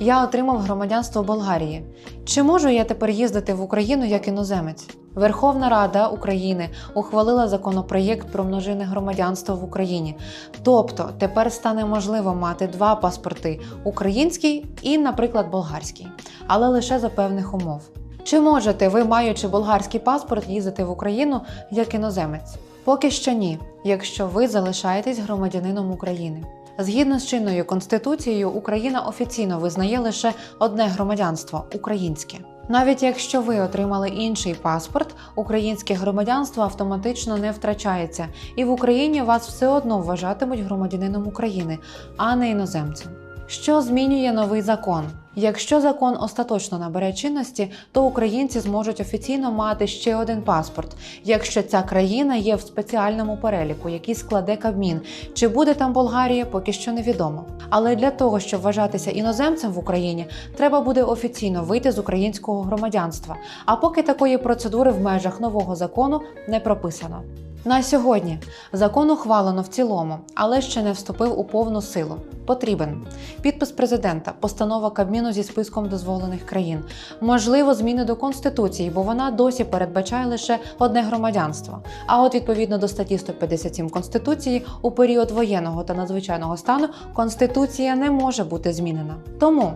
Я отримав громадянство Болгарії. Чи можу я тепер їздити в Україну як іноземець? Верховна Рада України ухвалила законопроєкт про множинне громадянство в Україні. Тобто тепер стане можливо мати два паспорти: український і, наприклад, болгарський, але лише за певних умов. Чи можете ви, маючи болгарський паспорт, їздити в Україну як іноземець? Поки що ні, якщо ви залишаєтесь громадянином України. Згідно з чинною конституцією, Україна офіційно визнає лише одне громадянство українське. Навіть якщо ви отримали інший паспорт, українське громадянство автоматично не втрачається, і в Україні вас все одно вважатимуть громадянином України, а не іноземцем. Що змінює новий закон? Якщо закон остаточно набере чинності, то українці зможуть офіційно мати ще один паспорт, якщо ця країна є в спеціальному переліку, який складе Кабмін. Чи буде там Болгарія, поки що невідомо. Але для того, щоб вважатися іноземцем в Україні, треба буде офіційно вийти з українського громадянства. А поки такої процедури в межах нового закону не прописано. На сьогодні закон ухвалено в цілому, але ще не вступив у повну силу. Потрібен підпис президента, постанова Кабміну зі списком дозволених країн, можливо, зміни до конституції, бо вона досі передбачає лише одне громадянство. А от відповідно до статті 157 конституції, у період воєнного та надзвичайного стану конституція не може бути змінена. Тому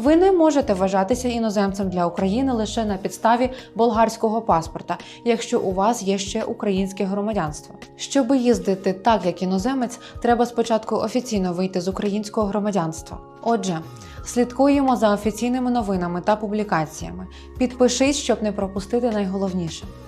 ви не можете вважатися іноземцем для України лише на підставі болгарського паспорта, якщо у вас є ще українське громадянство. Щоб їздити так, як іноземець, треба спочатку офіційно вийти з українського громадянства. Отже, слідкуємо за офіційними новинами та публікаціями. Підпишись, щоб не пропустити найголовніше.